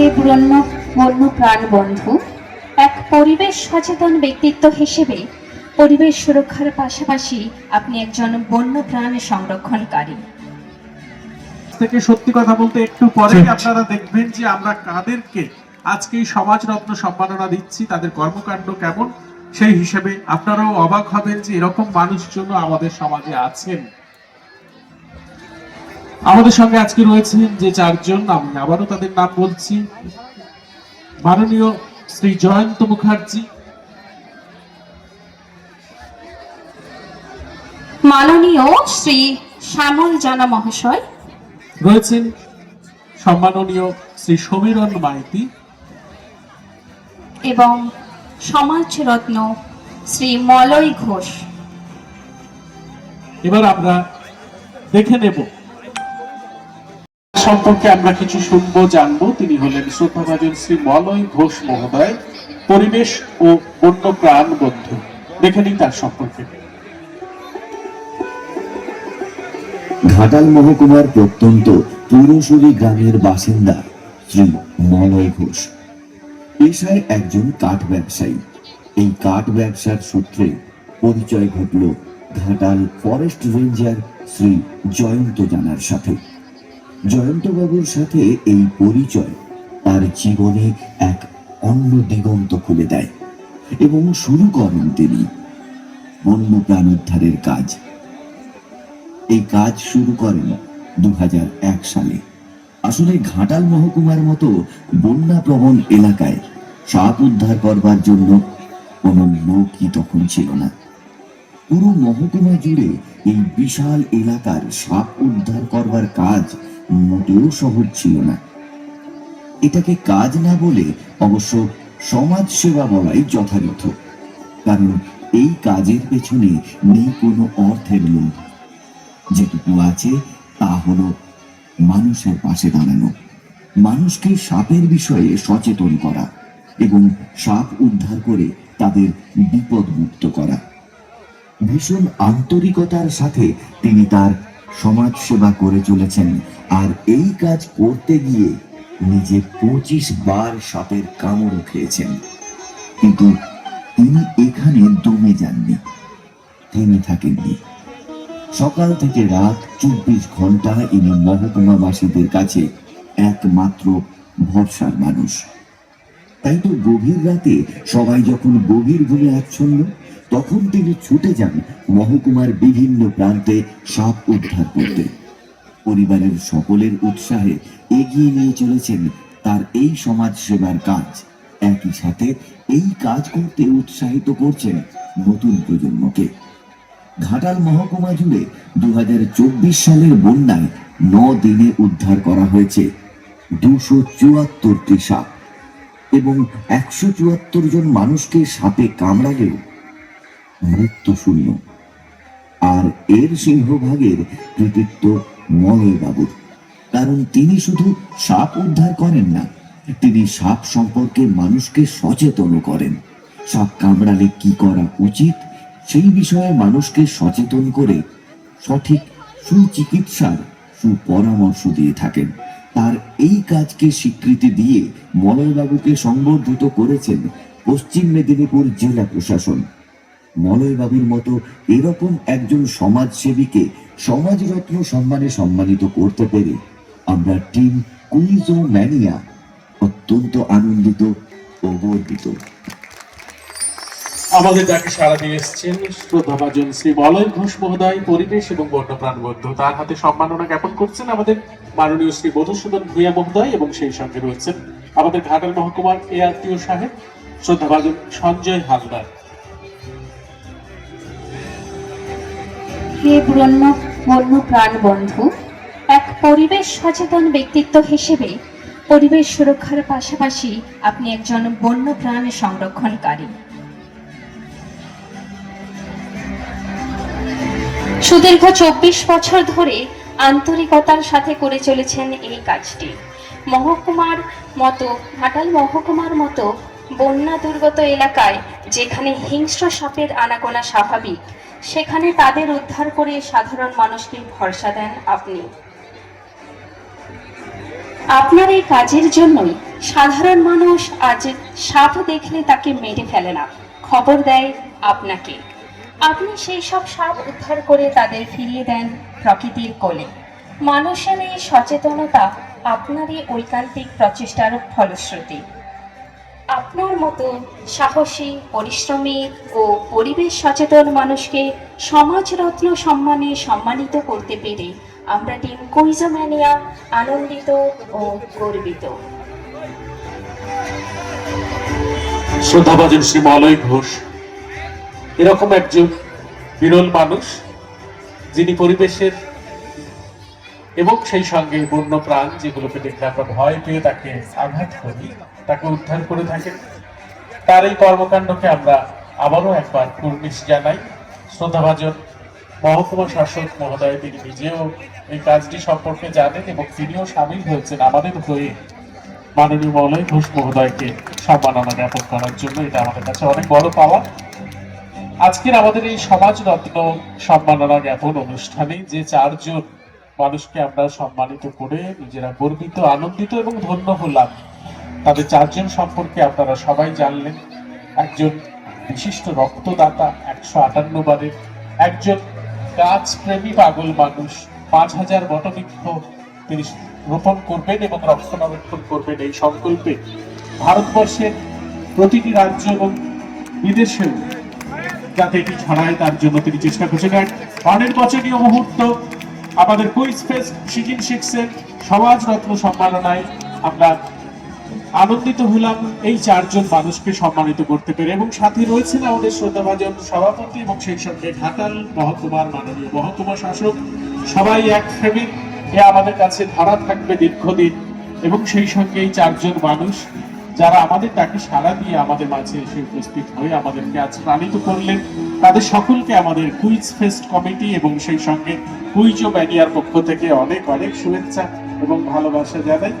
হে বন্য বন্য প্রাণ বন্ধু। এক পরিবেশ সচেতন ব্যক্তিত্ব হিসেবে পরিবেশ সুরক্ষার পাশাপাশি আপনি একজন বন্য প্রাণ সংরক্ষণকারী। থেকে সত্যি কথা বলতে একটু পরে আপনারা দেখবেন যে আমরা কাদেরকে আজকে এই সমাজরত্ন সম্মাননা দিচ্ছি তাদের কর্মকাণ্ড কেমন সেই হিসেবে আপনারাও অবাক হবেন যে এরকম মানুষজন আমাদের সমাজে আছেন। আমাদের সঙ্গে আজকে রয়েছেন যে চারজন আমি আবারও তাদের নাম বলছি। মাননীয় শ্রী জয়ন্ত মুখার্জি। মাননীয় শ্রী শ্যামল জানা মহাশয়। রয়েছেন সম্মাননীয় শ্রী সমীরণ মাইতি। এবং সমাজরত্ন শ্রী মলয় ঘোষ। এবার আমরা দেখে নেব সম্পর্কে আমরা কিছু শুনব, জানব। তিনি হলেন শ্রদ্ধাভাজন শ্রী মলয় ঘোষ মহোদয়, পরিবেশ ও বন্য প্রাণ বন্ধু। দেখে নিই তার সম্পর্কে। ঘাটাল মহকুমার প্রত্যন্ত পুরসুরি গ্রামের বাসিন্দা শ্রী মলয় ঘোষ। পেশায় একজন কাঠ ব্যবসায়ী। এই কাঠ ব্যবসার সূত্রে পরিচয় ঘটল ঘাটাল ফরেস্ট রেঞ্জার শ্রী জয়ন্ত জানার সাথে। জয়ন্তবাবুর সাথে এই পরিচয় তার জীবনে এক অন্য দিগন্ত খুলে দেয় এবং শুরু করেন তিনি বন্য প্রাণ উদ্ধারের কাজ। এই কাজ শুরু করেন দু সালে। আসলে ঘাটাল মহকুমার মতো বন্যা প্রবণ এলাকায় সাপ উদ্ধার করবার জন্য কোনো লোকই তখন ছিল না। পুরো মহকুমা জুড়ে এই বিশাল এলাকার সাপ উদ্ধার করবার কাজ মোটেও সহজ ছিল না। এটাকে কাজ না বলে অবশ্য সমাজ সেবা বলাই যথাযথ। কারণ এই কাজের পেছনে নেই কোনো অর্থের লোভ। যেটুকু আছে, তা হলো মানুষের পাশে দাঁড়ানো। মানুষকে সাপের বিষয়ে সচেতন করা এবং সাপ উদ্ধার করে তাদের বিপদ মুক্ত করা। ভীষণ আন্তরিকতার সাথে তিনি তার সমাজ সেবা করে চলেছেন আর এই কাজ করতে গিয়ে নিজে পঁচিশ বার সাপের কামড়ও খেয়েছেন। কিন্তু তিনি এখানে দমে যাননি, থেমে থাকেননি। সকাল থেকে রাত চব্বিশ ঘণ্টা ইনি মহকুমাবাসীদের কাছে একমাত্র ভরসার মানুষ। তাই তো গভীর রাতে সবাই যখন গভীর ঘুমে আচ্ছন্ন, তখন তিনি ছুটে যান মহকুমার বিভিন্ন প্রান্তে সাপ উদ্ধার করতে। পরিবারের সকলের উৎসাহে এগিয়ে নিয়ে চলেছেন তার এই সমাজ সেবার কাজ। একই সাথে এই কাজ করতে উৎসাহিত করছেন নতুন প্রজন্মকে। ঘাটাল মহকুমা জুড়ে দু সালের বন্যায় ন দিনে উদ্ধার করা হয়েছে দুশো চুয়াত্তরটি সাপ এবং একশো চুয়াত্তর জন মানুষকে সাপে কামড়ালেও মৃত্যু শূন্য। আর এর সিংহভাগের কৃতিত্ব মলয় বাবুর কারণ তিনি শুধু সাপ উদ্ধার করেন না, তিনি সাপ সম্পর্কে মানুষকে সচেতন করেন। সাপ কামড়ালে কি করা উচিত, সেই বিষয়ে মানুষকে সচেতন করে সঠিক সুচিকিৎসার সুপরামর্শ দিয়ে থাকেন। তার এই কাজকে স্বীকৃতি দিয়ে মলয়বাবুকে সংবর্ধিত করেছেন পশ্চিম মেদিনীপুর জেলা প্রশাসন। মলয়বাবুর মতো এরকম একজন সমাজসেবীকে সমাজরত্ন সম্মানে সম্মানিত করতে পেরে আমরা টিম কুইজ ও ম্যানিয়া অত্যন্ত আনন্দিত ও গর্বিত। আমাদের ডাকে সাড়া দিয়ে এসছেন শ্রদ্ধাভাজন শ্রী মলয় ঘোষ মহোদয়, পরিবেশ এবং বন্যপ্রাণ বন্ধু। তার হাতে সম্মাননা জ্ঞাপন করছেন আমাদের মাননীয় শ্রী মধুসূদন ভূয়া মহোদয় এবং সেই সঙ্গে রয়েছেন আমাদের ঘাটাল মহকুমার এআরটিও সাহেব, শ্রদ্ধাভাজন সঞ্জয় হালদার। হে বন্য বন্য প্রাণ বন্ধু, এক পরিবেশ সচেতন ব্যক্তিত্ব হিসেবে পরিবেশ সুরক্ষার পাশাপাশি আপনি একজন বন্য প্রাণ সংরক্ষণকারী। সুদীর্ঘ চব্বিশ বছর ধরে আন্তরিকতার সাথে করে চলেছেন এই কাজটি। মহকুমার মতো ঘাটাল মহকুমার মতো বন্যা দুর্গত এলাকায় যেখানে হিংস্র সাপের আনাগোনা স্বাভাবিক সেখানে তাদের উদ্ধার করে সাধারণ মানুষকে ভরসা দেন আপনি। আপনার এই কাজের জন্যই সাধারণ মানুষ আজ সাপ দেখলে তাকে মেরে ফেলে না। খবর দেয় আপনাকে। আপনি সেই সব সাপ উদ্ধার করে তাদের ফিরিয়ে দেন প্রকৃতির কোলে। মানুষের এই সচেতনতা আপনারই ঐকান্তিক প্রচেষ্টার ফলশ্রুতি। আপনার মতো সাহসী, পরিশ্রমী ও পরিবেশ সচেতন মানুষকে সমাজরত্ন সম্মানে সম্মানিত করতে পেরে আমরা টিম কুইজোম্যানিয়া আনন্দিত ও গর্বিত। শ্রদ্ধাভাজন শ্রী মলয় ঘোষ, এরকম একজন বিরল মানুষ যিনি পরিবেশের এবং সেই সঙ্গে বন্য প্রাণ যেগুলোকে দেখলে আমরা ভয় পেয়ে তাকে আঘাত করি তাকে উদ্ধার করে থাকেন। তার এই কর্মকাণ্ডকে আমরা আবারও একবার কুর্নিশ জানাই। শ্রদ্ধাভাজন মহকুমা শাসক মহোদয়, তিনি নিজেও এই কাজটি সম্পর্কে জানেন এবং তিনিও সামিল হয়েছেন আমাদের হয়ে। মাননীয় মলয় ঘোষ মহোদয়কে সম্মাননা জ্ঞাপন করার জন্য এটা আমাদের কাছে অনেক বড় পাওয়া। আজকের আমাদের এই সমাজ রত্ন সম্মাননা জ্ঞাপন অনুষ্ঠানে যে চারজন মানুষকে আমরা সম্মানিত করে নিজেরা গর্বিত, আনন্দিত এবং ধন্য হলাম তাদের চারজন সম্পর্কে আপনারা সবাই জানলেন। একজন বিশিষ্ট রক্তদাতা একশো আটান্ন বারের, একজন গাছ প্রেমী পাগল মানুষ, পাঁচ হাজার বটবৃক্ষ তিনি রোপণ করবেন এবং রক্ষণাবেক্ষণ করবেন এই সংকল্পে। ভারতবর্ষের প্রতিটি রাজ্য এবং বিদেশেও যাতে এটি ছড়ায়, তার জন্য তিনি চেষ্টা করছেন। এক অনির্বাচনীয় মুহূর্ত আমাদের কুইজ ফেস্ট শিখছেন সমাজ রত্ন সম্মাননায় আমরা আনন্দিত হলাম এই চারজন মানুষকে সম্মানিত করতে পেরে এবং সাথে রয়েছেন আমাদের শ্রদ্ধাভাজন সভাপতি এবং সেই সঙ্গে ঘাটাল মহকুমার মাননীয় মহকুমা শাসক। সবাই এক ফ্রেমে, এ আমাদের কাছে ধরা থাকবে দীর্ঘদিন এবং সেই সঙ্গে এই চারজন মানুষ যারা আমাদের তাকে সাড়া দিয়ে আমাদের মাঝে এসে উপস্থিত হয়ে আমাদেরকে আজ প্রাণিত করলেন, তাদের সকলকে আমাদের কুইজ ফেস্ট কমিটি এবং সেই সঙ্গে কুইজ ও ব্যানিয়ার পক্ষ থেকে অনেক অনেক শুভেচ্ছা এবং ভালোবাসা জানাই।